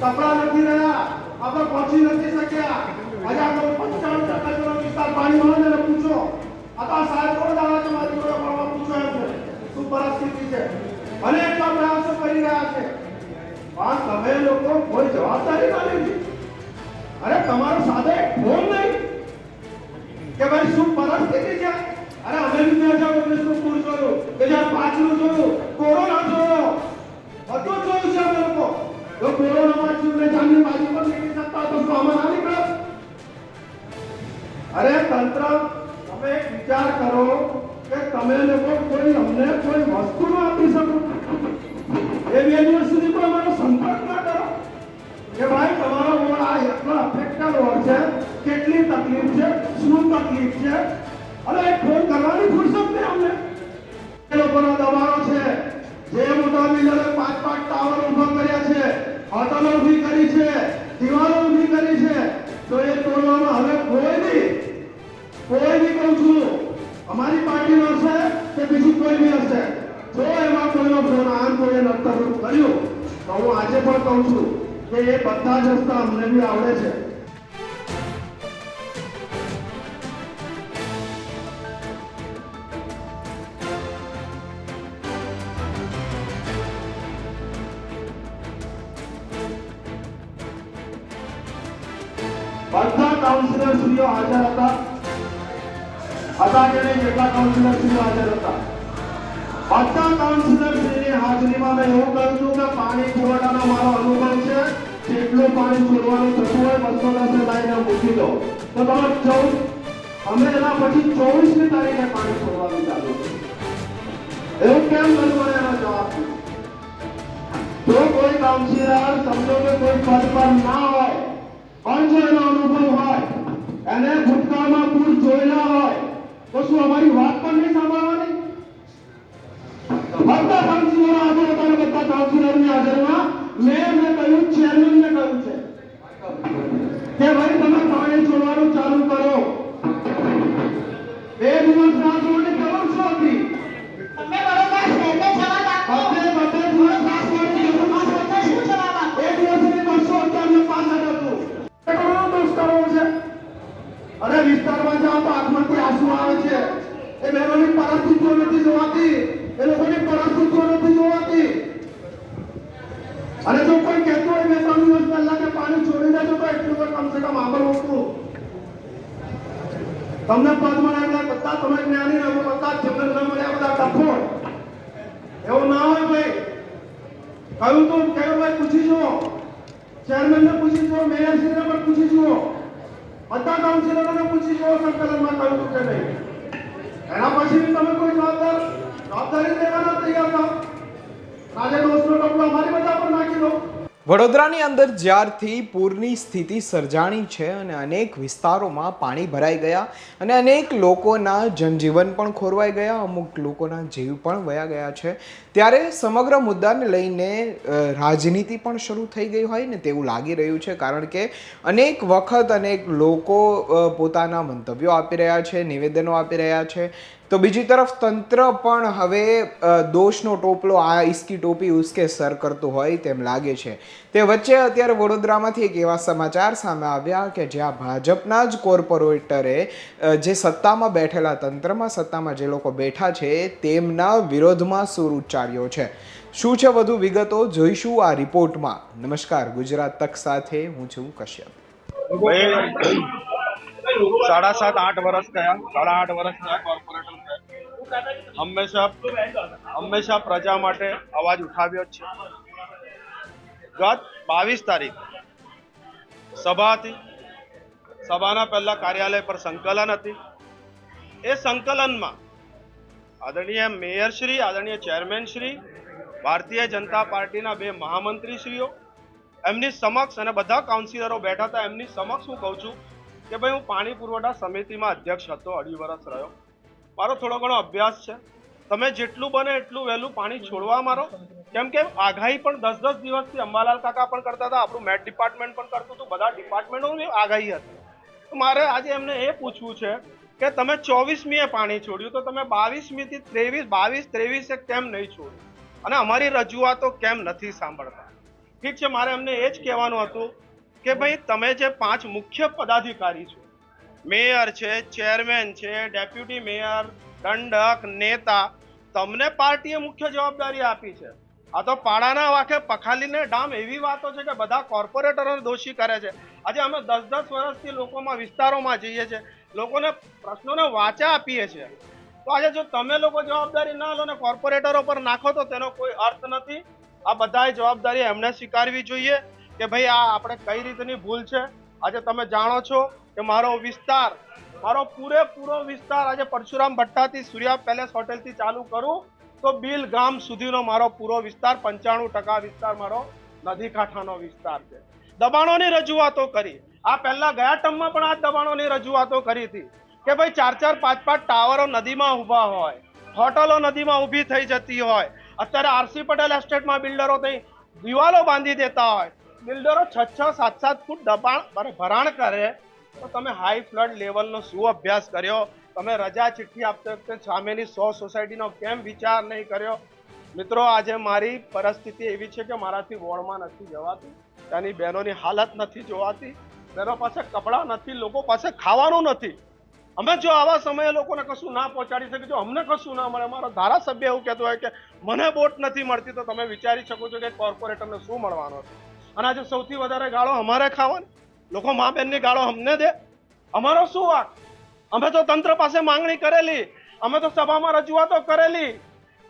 કપડા નથી રહ્યા. આપણે પહોંચી નથી શક્યા. આજે આપણે પંચાવન ટકા જેટલો વિસ્તાર પાણીમાં ને એને પૂછો. આ તો આ સાહેબ કોણ દાવા છે? મારી જોડે ભણવા પૂછો એમ છે. શું પરિસ્થિતિ છે? અને એટલા પ્રયાસો કરી રહ્યા છે. પણ તમે લોકો કોઈ જવાબદારી ના લીધી. અરે તમારો સાદો એક ફોન નહીં. કે ભાઈ શું પરિસ્થિતિ છે? અરે અમે બી બે હજાર ઓગણીસનું પૂર જોયું બે હજાર જોયું કોરોના જોયો? કરો કે તમે લોકો કોઈ અમને કોઈ વસ્તુ આપી શકો. એ બે સુધી કોઈ અમારો સંપર્ક ના કરો. કે ભાઈ, તમારો વોર્ડ આ એટલો અફેક્ટેડ વોર્ડ છે. કેટલી તકલીફ છે? શું તકલીફ છે? અને એક ફોન કરવાની ફુરસત નહીં અમને. એ લોકોનો દબાણો છે. જે મોટા બિલ્ડરે પાંચ પાંચ ટાવર ઊભા કર્યા છે. હોટલો ઊભી કરી છે. દિવાલો ઊભી કરી છે. કહું છું. કે એ બધા જ રસ્તા અમને બી આવડે છે. બધા કાઉન્સિલરશ્રીઓ હાજર હતા. હતા કે નહીં? કેટલા કાઉન્સિલરશ્રીઓ હાજર હતા. બધા કાઉન્સિલરશ્રીની હાજરીમાં મેં એવું કહ્યું છું કે પાણી પુરવઠાનો મારો અનુભવ છે. જેટલું પાણી છોડવાનું થતું હોય બસો દસે લાઈને મૂકી દો તો તમે ચૌદ, અમે એના પછી ચોવીસમી તારીખે પાણી છોડવાનું ચાલુ. એવું કેમ કર્યું મને એનો જવાબ? જો કોઈ કાઉન્સિલર સમજો કે કોઈ પદ પર ના હોય, પણ જો એનો અનુભવ હોય, એને ભૂતકાળમાં પૂર જોયેલા હોય, તો શું અમારી વાત પણ નહીં સાંભળવાની બહેનોની પરિસ્થિતિઓ નથી જોવાતી. એ લોકોની પરિસ્થિતિઓ નથી જોવાતી. અને જો કોઈ કહેતું હોય મેં ત્રણ દિવસ પહેલા કે પાણી છોડી દેજો તો એટલું તો કમસે કમ આગળ હોતું તમને પદ મળ્યા બધા તમે જ્ઞાની રહો, બધા જ ના ન મળ્યા બધા ટફો એવું ના હોય ભાઈ. કહ્યું તો કહ્યું ભાઈ પૂછી જુઓ. ચેરમેનને પૂછી જુઓ, મેયરશ્રીને પણ પૂછી જુઓ. બધા કાઉન્સિલરોને પૂછી જુઓ સંકલનમાં કહ્યું કે નહીં. એના પછી તમે કોઈ જવાબદાર જવાબદારી લેવાના તૈયાર થાવ આજે દોસ્તનો ટપલો અમારી બધા પર નાખી દો. વડોદરાની અંદર જ્યારથી પૂરની સ્થિતિ સર્જાણી છે અને અનેક વિસ્તારોમાં પાણી ભરાઈ ગયા અને અનેક લોકોના જનજીવન પણ ખોરવાઈ ગયા, અમુક લોકોના જીવ પણ વયા ગયા છે. ત્યારે સમગ્ર મુદ્દાને લઈને રાજનીતિ પણ શરૂ થઈ ગઈ હોય ને તેવું લાગી રહ્યું છે, કારણ કે અનેક વખત અનેક લોકો પોતાના મંતવ્યો આપી રહ્યા છે, નિવેદનો આપી રહ્યા છે. તો બીજી તરફ તંત્ર પણ હવે દોષનો ટોપલો આ ઇસકી ટોપી ઉસકે સર કરતું હોય તેમ લાગે છે. તે વચ્ચે અત્યારે વડોદરામાંથી એક એવા સમાચાર સામે આવ્યા કે જ્યાં ભાજપના જ કોર્પોરેટરે જે સત્તામાં બેઠેલા તંત્રમાં, સત્તામાં જે લોકો બેઠા છે, તેમના વિરોધમાં સૂર ઉચ્ચાર્યો છે. શું છે વધુ વિગતો? જોઈશું આ રિપોર્ટમાં. નમસ્કાર, ગુજરાત તક સાથે હું છું કશ્યપ. સાડા સાત, આઠ વર્ષ થયા. સાડા આઠ વર્ષ થયા. હંમેશા હંમેશા પ્રજા માટે અવાજ ઉઠાવ્યો છે. ગત બાવીસ તારીખ સભા હતી સભાના પહેલા કાર્યાલય પર સંકલન હતી. એ સંકલનમાં આદરણીય મેયર શ્રી, આદરણીય ચેરમેન શ્રી, ભારતીય જનતા પાર્ટીના બે મહામંત્રીશ્રીઓ, એમની સમક્ષ અને બધા કાઉન્સિલરો બેઠા હતા. એમની સમક્ષ હું કહું છું કે ભાઈ, હું પાણી પુરવઠા સમિતિમાં અધ્યક્ષ હતો. અઢી વર્ષ રહ્યો. મારો થોડો ઘણો અભ્યાસ છે. તમે જેટલું બને એટલું વહેલું પાણી છોડવા મારો. કેમ કે આગાહી પણ દસ દસ દિવસથી અંબાલાલ કાકા પણ કરતા હતા, આપણું મેટ ડિપાર્ટમેન્ટ પણ કરતું હતું, બધા ડિપાર્ટમેન્ટોની આગાહી હતી. તો મારે આજે એમને એ પૂછવું છે કે તમે ચોવીસમીએ પાણી છોડ્યું તો તમે બાવીસમી થી ત્રેવીસ, બાવીસ, ત્રેવીસે કેમ નહીં છોડ્યું? અને અમારી રજૂઆતો કેમ નથી સાંભળતા? ઠીક છે, મારે એમને એ જ કહેવાનું હતું કે ભાઈ, તમે જે પાંચ મુખ્ય પદાધિકારી છો મેયર છે, ચેરમેન છે, ડેપ્યુટી મેયર, દંડક, નેતા. તમને પાર્ટીએ મુખ્ય જવાબદારી આપી છે. આ તો પાડાના વાંખે પખાલીને ડામ એવી વાતો છે કે બધા કોર્પોરેટરો દોષી કરે છે. આજે અમે દસ દસ વર્ષથી લોકોમાં વિસ્તારોમાં જઈએ છીએ. લોકોને પ્રશ્નોને વાચા આપીએ છીએ. તો આજે જો તમે લોકો જવાબદારી ના લો ને કોર્પોરેટરો પર નાખો તો તેનો કોઈ અર્થ નથી. આ બધાએ જવાબદારી એમને સ્વીકારવી જોઈએ કે ભાઈ આ આપણે કઈ રીતની ભૂલ છે? આજે તમે જાણો છો કે મારો વિસ્તાર, મારો પૂરેપૂરો વિસ્તાર આજે પરશુરામ ભટ્ટાથી સૂર્યા પેલેસ હોટેલથી ચાલુ કરું, તો બિલ ગામ સુધીનો મારો પૂરો વિસ્તાર, પંચાણું ટકા વિસ્તાર મારો નદી કાંઠાનો વિસ્તાર છે. દબાણોની રજૂઆતો કરી. આ પહેલા ગયા ટર્મમાં પણ આ દબાણોની રજૂઆતો કરી હતી કે ભાઈ ચાર ચાર પાંચ પાંચ ટાવરો નદીમાં ઊભા હોય, હોટલો નદીમાં ઊભી થઈ જતી હોય. અત્યારે આરસી પટેલ એસ્ટેટમાં બિલ્ડરો થઈ દિવાલો બાંધી દેતા હોય. બિલ્ડરો છ છ સાત સાત ફૂટ દબાણ, ભરાણ કરે તો તમે હાઈ ફ્લડ લેવલનો શું અભ્યાસ કર્યો? તમે રજા ચિઠ્ઠી આપતી વખતે સામેની સો સોસાયટીનો કેમ વિચાર નહીં કર્યો? મિત્રો, આજે મારી પરિસ્થિતિ એવી છે કે મારાથી વોર્ડમાં નથી જવાતું, ત્યાંની બહેનોની હાલત નથી જોવાતી, બહેનો પાસે કપડાં નથી, લોકો પાસે ખાવાનું નથી. અમે જો આવા સમયે લોકોને કશું ના પહોંચાડી શકીએ, જો અમને કશું ના મળે, મારો ધારાસભ્ય એવું કહેતો હોય કે મને બોટ નથી મળતી, તો તમે વિચારી શકો છો કે કોર્પોરેટરને શું મળવાનું છે? અને આજે સૌથી વધારે ગાળો અમારે ખાવાની? લોકો મા બેનની ગાળો અમને દે. અમારો શું વાક? અમે તો તંત્ર પાસે માંગણી કરેલી. અમે તો સભામાં રજૂઆતો કરેલી.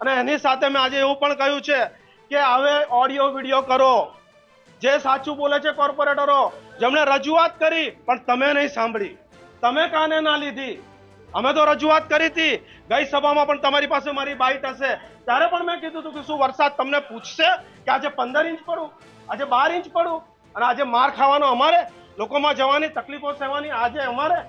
અને એની સાથે મેં આજે એવું પણ કહ્યું છે કે હવે ઓડિયો, વીડિયો કરો. જે સાચું બોલે છે કોર્પોરેટરો, જેમણે રજૂઆત કરી, પણ તમે નહીં સાંભળી. તમે કાને ના લીધી? અમે તો રજૂઆત કરી હતી. ગઈ સભામાં પણ તમારી પાસે મારી બાઇટ હશે. ત્યારે પણ મેં કીધું હતું કે શું વરસાદ તમને પૂછશે કે આજે પંદર ઇંચ પડું? આજે બાર ઇંચ પડું? અને આજે માર ખાવાનો અમારે? લોકોમાં જવાની તકલીફો સહેવાની આજે અમારે.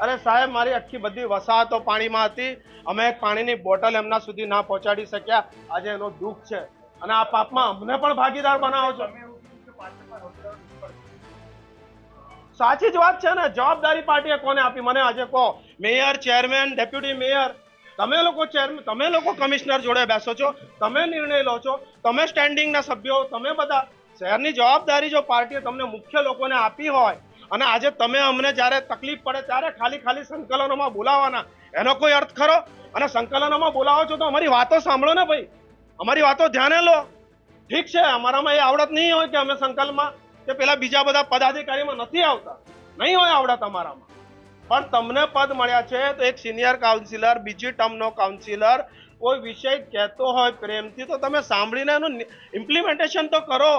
અરે સાહેબ, મારી આખી બધી વસાહતો પાણીમાં હતી. અમે એક પાણીની બોટલ એમના સુધી ના પહોંચાડી શક્યા. આજે એનો દુઃખ છે. અને આ પાપમાં અમને પણ ભાગીદાર બનાવો છો. સાચી જ વાત છે ને. જવાબદારી પાર્ટીએ કોને આપી? મને આજે કહો. મેયર, ચેરમેન, ડેપ્યુટી મેયર, તમે લોકો ચેરમેન તમે લોકો કમિશનર જોડે બેસો છો. તમે નિર્ણય લો છો. તમે સ્ટેન્ડિંગના સભ્યો, તમે બધા શહેરની જવાબદારી જો પાર્ટીએ તમને મુખ્ય લોકોને આપી હોય અને આજે તમે અમને જ્યારે તકલીફ પડે ત્યારે ખાલી ખાલી સંકલનોમાં બોલાવવાના એનો કોઈ અર્થ ખરો? અને સંકલનોમાં બોલાવો છો તો અમારી વાતો સાંભળો ને ભાઈ. અમારી વાતો ધ્યાને લો. ઠીક છે, અમારામાં એ આવડત નહીં હોય કે અમે સંકલનમાં કે પેલા બીજા બધા પદાધિકારીમાં નથી આવતા. નહીં હોય આવડત અમારામાં. પણ તમને પદ મળ્યા છે તો એક સિનિયર કાઉન્સિલર, બીજી ટર્મનો કાઉન્સિલર કોઈ વિષય કહેતો હોય પ્રેમથી તો તમે સાંભળીને એનું ઇમ્પ્લિમેન્ટેશન તો કરો.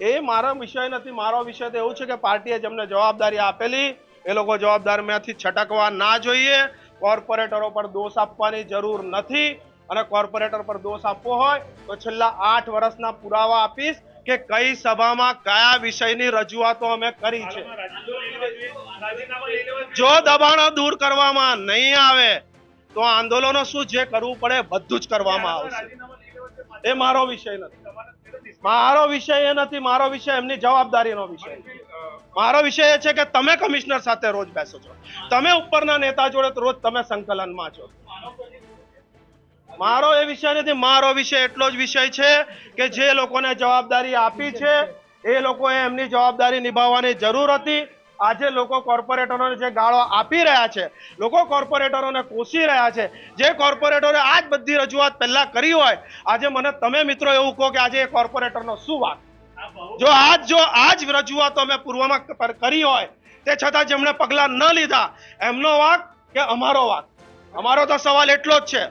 એ મારો વિષય નથી મારો વિષય તો એવું છે કે પાર્ટીએ જેમને જવાબદારી આપેલી. એ લોકો જવાબદારીમાંથી છટકવા ના જોઈએ. કોર્પોરેટરો પર દોષ આપવાની જરૂર નથી. અને કોર્પોરેટર પર દોષ આપવો હોય તો છેલ્લા આઠ વર્ષના પુરાવા આપીશ કે કઈ સભામાં કયા વિષયની રજૂઆતો અમે કરી છે. જો દબાણો દૂર કરવામાં નહીં આવે તો આંદોલનો શું જે કરવું પડે બધું જ કરવામાં આવશે. એ મારો વિષય નથી. મારો વિષય એ નથી મારો વિષય એમની જવાબદારીનો વિષય મારો વિષય એ છે કે તમે કમિશનર સાથે રોજ બેસો છો. તમે ઉપરના નેતા જોડે રોજ તમે સંકલનમાં છો. મારો એ વિષય નથી મારો વિષય એટલો જ વિષય છે કે જે લોકોને જવાબદારી આપી છે એ લોકોએ એમની જવાબદારી નિભાવવાની જરૂર હતી. આજે લોકો કોર્પોરેટરોને જે ગાળો આપી રહ્યા છે, લોકો કોર્પોરેટરોને કોસી રહ્યા છે, જે કોર્પોરેટરે જ બધી રજૂઆત પહેલાં કરી હોય, આજે મને તમે મિત્રો એવું કહો કે આજે એ કોર્પોરેટરનો શું વાત? જો આજ જો આજ રજૂઆતો અમે પૂર્વમાં કરી હોય, તે છતાં જેમણે પગલાં ન લીધા. એમનો વાક કે અમારો વાક અમારો તો સવાલ એટલો જ છે.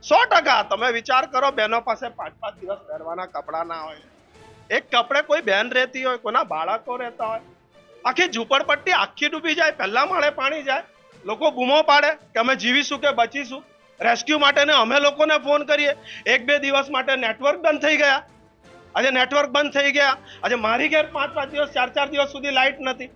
સો ટકા તમે વિચાર કરો બહેનો પાસે પાંચ પાંચ દિવસ પહેરવાના કપડાં ના હોય. એક કપડે કોઈ બહેન રહેતી હોય કોના બાળકો રહેતા હોય, આખી ઝૂંપડપટ્ટી આખી ડૂબી જાય, પહેલા માળે પાણી જાય, લોકો બૂમો પાડે કે અમે જીવીશું કે બચીશું. રેસ્ક્યુ માટે ને અમે લોકોને ફોન કરીએ. એક બે દિવસ માટે નેટવર્ક બંધ થઈ ગયા. આજે નેટવર્ક બંધ થઈ ગયા. આજે મારી ઘેર પાંચ પાંચ દિવસ, ચાર ચાર દિવસ સુધી લાઇટ નથી.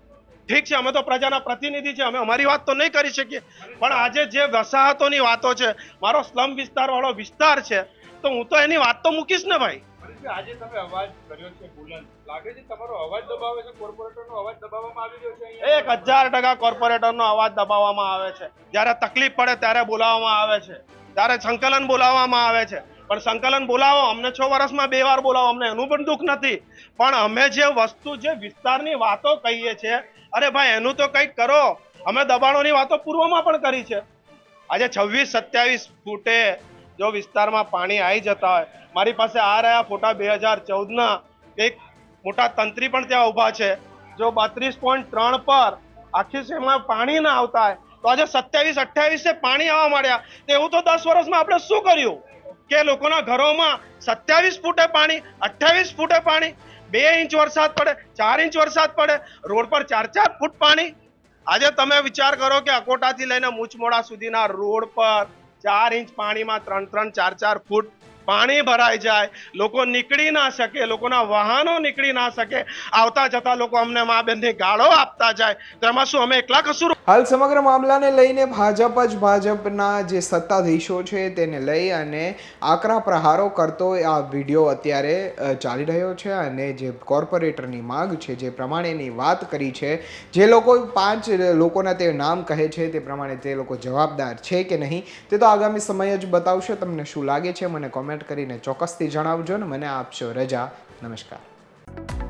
ઠીક છે, અમે તો પ્રજાના પ્રતિનિધિ છે અમે અમારી વાત તો નહીં કરી શકીએ. પણ આજે જે વસાહતોની વાતો છે, મારો સ્લમ વિસ્તારવાળો વિસ્તાર છે, તો હું તો એની વાત તો મૂકીશ ને ભાઈ. આજે તમે અવાજ કર્યો છે બુલંદ લાગે છે તમારો અવાજ દબાવે છે, કોર્પોરેટરનો અવાજ દબાવવામાં આવી રહ્યો છે એક હજાર ટકા કોર્પોરેટરનો અવાજ દબાવવામાં આવે છે. જ્યારે તકલીફ પડે ત્યારે બોલાવવામાં આવે છે. ત્યારે સંકલન બોલાવવામાં આવે છે. પણ સંકલન બોલાવો, અમને છ વર્ષમાં બે વાર બોલાવો, અમને એનું પણ દુઃખ નથી. પણ અમે જે વસ્તુ, જે વિસ્તારની વાતો કહીએ છીએ, અરે ભાઈ, એનું તો કંઈક કરો. અમે દબાણોની વાતો પૂર્વમાં પણ કરી છે. આજે છવ્વીસ સત્યાવીસ ફૂટે જો વિસ્તારમાં પાણી આવી જતા હોય મારી પાસે આ રહ્યા ફોટા બે હજાર ચૌદના. એક મોટા તંત્રી પણ ત્યાં ઊભા છે. જો બત્રીસ પોઈન્ટ ત્રણ પર આખી શેમાં પાણી ના આવતા હોય, તો આજે સત્યાવીસ, અઠ્યાવીસે પાણી આવવા માંડ્યા. તો એવું તો દસ વર્ષમાં આપણે શું કર્યું? કે લોકોના ઘરોમાં સત્યાવીસ ફૂટે પાણી, અઠ્યાવીસ ફૂટે પાણી, બે ઇંચ વરસાદ પડે, ચાર ઇંચ વરસાદ પડે, રોડ પર ચાર ચાર ફૂટ પાણી. આજે તમે વિચાર કરો કે અકોટાથી લઈને મૂછમોડા સુધીના રોડ પર ચાર ઇંચ પાણીમાં ત્રણ ત્રણ, ચાર ચાર ફૂટ પાણી ભરાઈ જાય, લોકો નીકળી ના શકે, લોકોના વાહનો નીકળી ના શકે. આવતા જતા લોકો અમને મા બહેનની ગાળો આપતા જાય. તો એમાં શું, અમે એકલા કસૂર હાલ સમગ્ર મામલાને લઈને ભાજપ જ ભાજપના જે સત્તાધીશો છે તેને લઈ અને આકરા પ્રહારો કરતો આ વીડિયો અત્યારે ચાલી રહ્યો છે અને જે કોર્પોરેટરની માંગ છે જે પ્રમાણેની વાત કરી છે, જે લોકો પાંચ લોકોના તે નામ કહે છે તે પ્રમાણે તે લોકો જવાબદાર છે કે નહીં, તે તો આગામી સમય જ બતાવશે. તમને શું લાગે છે મને કોમેન્ટ કરીને ચોક્કસથી જણાવજો ને. મને આપશો રજા. નમસ્કાર.